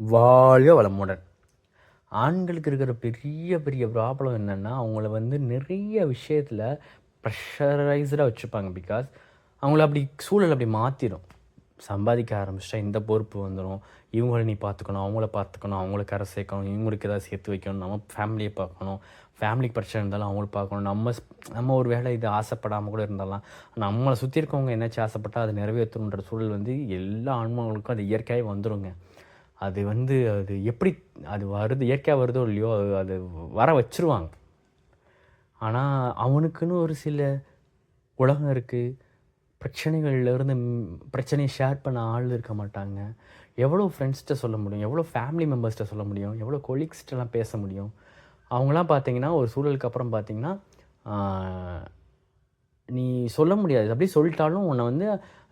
வாழ்க வளமுடன் ஆண்களுக்கு இருக்கிற பெரிய பெரிய ப்ராப்ளம் என்னென்னா அவங்கள வந்து நிறைய விஷயத்தில் ப்ரெஷரைஸ்டாக வச்சுருப்பாங்க பிகாஸ் அவங்கள அப்படி சூழல் அப்படி மாற்றிடும் சம்பாதிக்க ஆரம்பிச்சிட்டா இந்த பொறுப்பு வந்துடும் இவங்கள நீ பார்த்துக்கணும் அவங்கள பார்த்துக்கணும் அவங்கள கரை சேர்க்கணும் இவங்களுக்கு ஏதாவது சேர்த்து வைக்கணும் நம்ம ஃபேமிலியை பார்க்கணும். ஃபேமிலிக்கு பிரச்சனை இருந்தாலும் அவங்கள பார்க்கணும். நம்ம நம்ம ஒரு வேலை இது ஆசைப்படாமல் கூட இருந்தாலும் நம்மளை சுற்றி இருக்கவங்க என்னாச்சும் ஆசைப்பட்டால் அதை நிறைவேற்றணுன்ற சூழல் வந்து எல்லா ஆன்மாங்களுக்கும் அது இயற்கையாகவே வந்துருங்க. அது வந்து அது எப்படி அது வருது இயற்கையாக வருதோ இல்லையோ அது அது வர வச்சிருவாங்க. ஆனால் அவனுக்குன்னு ஒரு சில உலகம் இருக்குது பிரச்சனைகள்லேருந்து பிரச்சனையை ஷேர் பண்ண ஆள் இருக்க மாட்டாங்க. எவ்வளோ ஃப்ரெண்ட்ஸ்கிட்ட சொல்ல முடியும்? எவ்வளோ ஃபேமிலி மெம்பர்ஸ்கிட்ட சொல்ல முடியும்? எவ்வளோ கொலீக்ஸ்கிட்டலாம் பேச முடியும்? அவங்களாம் பார்த்தீங்கன்னா ஒரு சூழலுக்கு அப்புறம் பார்த்தீங்கன்னா நீ சொல்ல முடியாது. அப்படி சொல்லிட்டாலும் உன்னை வந்து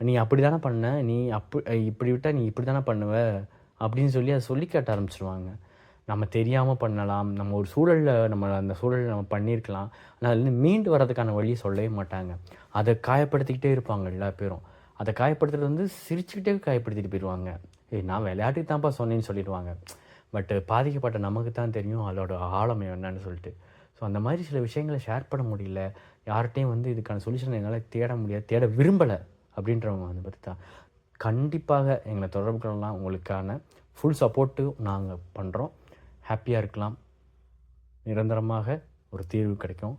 நீ அப்படி தானே பண்ண? நீ அப்படி இப்படி விட்டால் நீ இப்படி தானே பண்ணுவ? அப்படின்னு சொல்லி அதை சொல்லி கேட்ட ஆரம்பிச்சிருவாங்க. நம்ம தெரியாமல் பண்ணலாம். நம்ம ஒரு சூழலில் நம்ம அந்த சூழலில் நம்ம பண்ணியிருக்கலாம் ஆனால் அதுலேருந்து மீண்டு வர்றதுக்கான வழியை சொல்லவே மாட்டாங்க. அதை காயப்படுத்திக்கிட்டே இருப்பாங்க எல்லா பேரும். அதை காயப்படுத்துறது வந்து சிரிச்சுக்கிட்டே காயப்படுத்திட்டு போயிடுவாங்க ஏய் நான் விளையாட்டுக்கு தான்ப்பா சொன்னேன்னு சொல்லிடுவாங்க. பட் பாதிக்கப்பட்ட நமக்கு தான் தெரியும் அதோட ஆழம் என்னன்னு சொல்லிட்டு. ஸோ அந்த மாதிரி சில விஷயங்களை ஷேர் பண்ண முடியல. யார்கிட்டையும் வந்து இதுக்கான சொல்யூஷன் என்னால் தேட முடியாது தேட விரும்பலை அப்படின்றவங்க வந்து பார்த்து தான் கண்டிப்பாக எங்களை தொடர்பு கொள்ளலாம் உங்களுக்கான ஃபுல் சப்போர்ட்டு நாங்கள் பண்ணுறோம் ஹாப்பியாக இருக்கலாம். நிரந்தரமாக ஒரு தீர்வு கிடைக்கும்.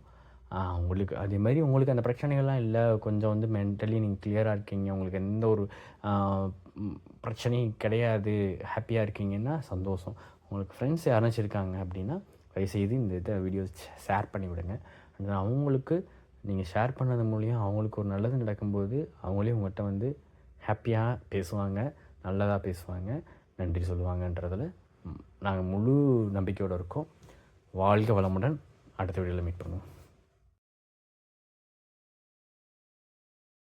உங்களுக்கு அதே மாதிரி உங்களுக்கு அந்த பிரச்சனைகள்லாம் இல்லை. கொஞ்சம் வந்து மென்டலி நீங்கள் கிளியராக இருக்கீங்க. உங்களுக்கு எந்த ஒரு பிரச்சனையும் கிடையாது. ஹாப்பியாக இருக்கீங்கன்னா சந்தோஷம். உங்களுக்கு ஃப்ரெண்ட்ஸ் யாராச்சும் இருக்காங்க அப்படின்னா தயவுசெய்து இந்த இதை வீடியோ ஷேர் பண்ணி விடுங்க அவங்களுக்கு நீங்கள் ஷேர் பண்ணது மூலியம் அவங்களுக்கு ஒரு நல்லது நடக்கும்போது அவங்களே உங்கள்கிட்ட வந்து ஹாப்பியாக பேசுவாங்க நல்லதாக பேசுவாங்க நன்றி சொல்லுவாங்கன்றதில் நாங்கள் முழு நம்பிக்கையோடு இருக்கோம். வாழ்க வளமுடன். அடுத்த வீடியோவில் மீட் பண்ணுவோம்.